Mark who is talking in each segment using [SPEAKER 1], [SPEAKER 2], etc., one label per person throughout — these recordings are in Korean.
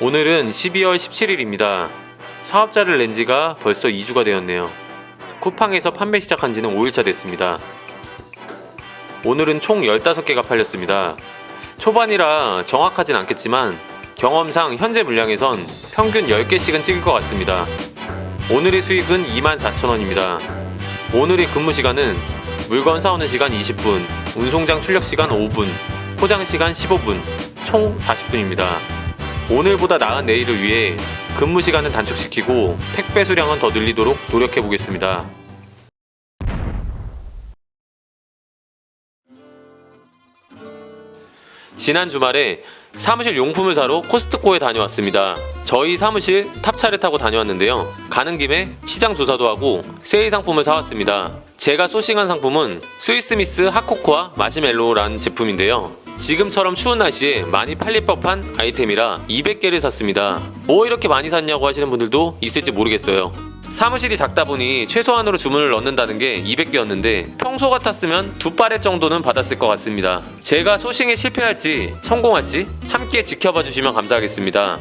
[SPEAKER 1] 오늘은 12월 17일입니다. 사업자를 낸 지가 벌써 2주가 되었네요. 쿠팡에서 판매 시작한 지는 5일차 됐습니다. 오늘은 총 15개가 팔렸습니다. 초반이라 정확하진 않겠지만 경험상 현재 물량에선 평균 10개씩은 찍을 것 같습니다. 오늘의 수익은 24,000원입니다. 오늘의 근무 시간은 물건 사오는 시간 20분, 운송장 출력 시간 5분, 포장 시간 15분, 총 40분입니다. 오늘보다 나은 내일을 위해 근무 시간은 단축시키고 택배 수량은 더 늘리도록 노력해 보겠습니다. 지난 주말에 사무실 용품을 사러 코스트코에 다녀왔습니다. 저희 사무실 탑차를 타고 다녀왔는데요. 가는 김에 시장 조사도 하고 세일 상품을 사왔습니다. 제가 소싱한 상품은 스위스미스 핫코코아 마시멜로라는 제품인데요. 지금처럼 추운 날씨에 많이 팔릴 법한 아이템이라 200개를 샀습니다. 뭐 이렇게 많이 샀냐고 하시는 분들도 있을지 모르겠어요. 사무실이 작다 보니 최소한으로 주문을 넣는다는 게 200개였는데 평소 같았으면 두 파렛 정도는 받았을 것 같습니다. 제가 소싱에 실패할지 성공할지 함께 지켜봐 주시면 감사하겠습니다.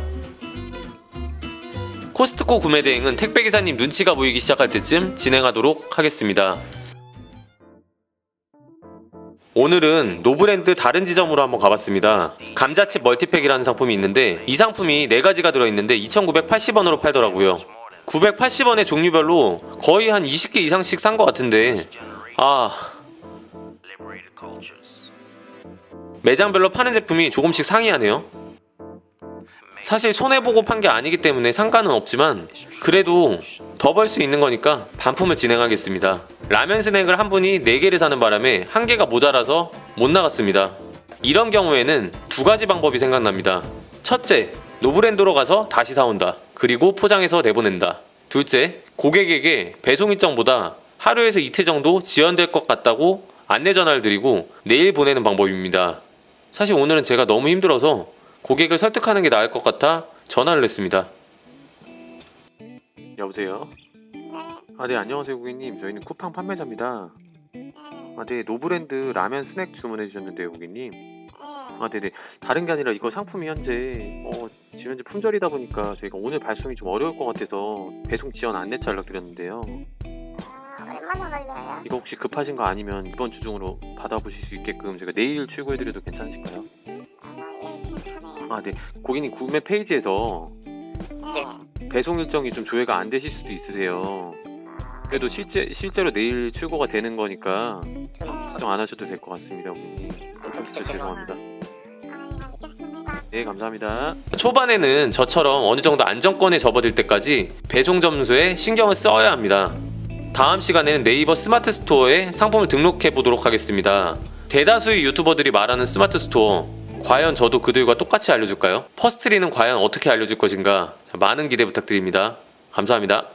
[SPEAKER 1] 코스트코 구매 대행은 택배 기사님 눈치가 보이기 시작할 때쯤 진행하도록 하겠습니다. 오늘은 노브랜드 다른 지점으로 한번 가봤습니다. 감자칩 멀티팩이라는 상품이 있는데 이 상품이 4가지가 들어있는데 2,980원으로 팔더라고요. 980원의 종류별로 거의 한 20개 이상씩 산 것 같은데 아 매장별로 파는 제품이 조금씩 상이하네요. 사실 손해보고 판 게 아니기 때문에 상관은 없지만 그래도 더 벌 수 있는 거니까 반품을 진행하겠습니다. 라면 스낵을 한 분이 4개를 사는 바람에 한 개가 모자라서 못 나갔습니다. 이런 경우에는 두 가지 방법이 생각납니다. 첫째, 노브랜드로 가서 다시 사온다. 그리고 포장해서 내보낸다. 둘째, 고객에게 배송 일정보다 하루에서 이틀 정도 지연될 것 같다고 안내 전화를 드리고 내일 보내는 방법입니다. 사실 오늘은 제가 너무 힘들어서 고객을 설득하는 게 나을 것 같아 전화를 했습니다. 여보세요? 아, 네, 안녕하세요, 고객님. 저희는 쿠팡 판매자입니다. 아, 네, 노브랜드 라면 스낵 주문해 주셨는데요, 고객님. 아, 네네. 다른 게 아니라 이거 상품이 현재, 어, 지금 현재 품절이다 보니까 저희가 오늘 발송이 좀 어려울 것 같아서 배송 지연 안내차 연락드렸는데요.
[SPEAKER 2] 아, 얼마나 걸려요?
[SPEAKER 1] 이거 혹시 급하신 거 아니면 이번 주 중으로 받아보실 수 있게끔 제가 내일 출고해드려도 괜찮으실까요?
[SPEAKER 2] 아,
[SPEAKER 1] 네. 고객님 구매 페이지에서
[SPEAKER 2] 네.
[SPEAKER 1] 배송 일정이 좀 조회가 안 되실 수도 있으세요.
[SPEAKER 2] 아,
[SPEAKER 1] 그래도 실제, 실제로 내일 출고가 되는 거니까
[SPEAKER 2] 네.
[SPEAKER 1] 걱정 안 하셔도 될 것 같습니다, 고객님. 진짜 죄송합니다.
[SPEAKER 2] 아, 알겠습니다.
[SPEAKER 1] 네, 감사합니다. 초반에는 저처럼 어느 정도 안정권에 접어들 때까지 배송 점수에 신경을 써야 합니다. 다음 시간에는 네이버 스마트 스토어에 상품을 등록해 보도록 하겠습니다. 대다수의 유튜버들이 말하는 스마트 스토어. 과연 저도 그들과 똑같이 알려줄까요? 퍼스트리는 과연 어떻게 알려줄 것인가? 자, 많은 기대 부탁드립니다. 감사합니다.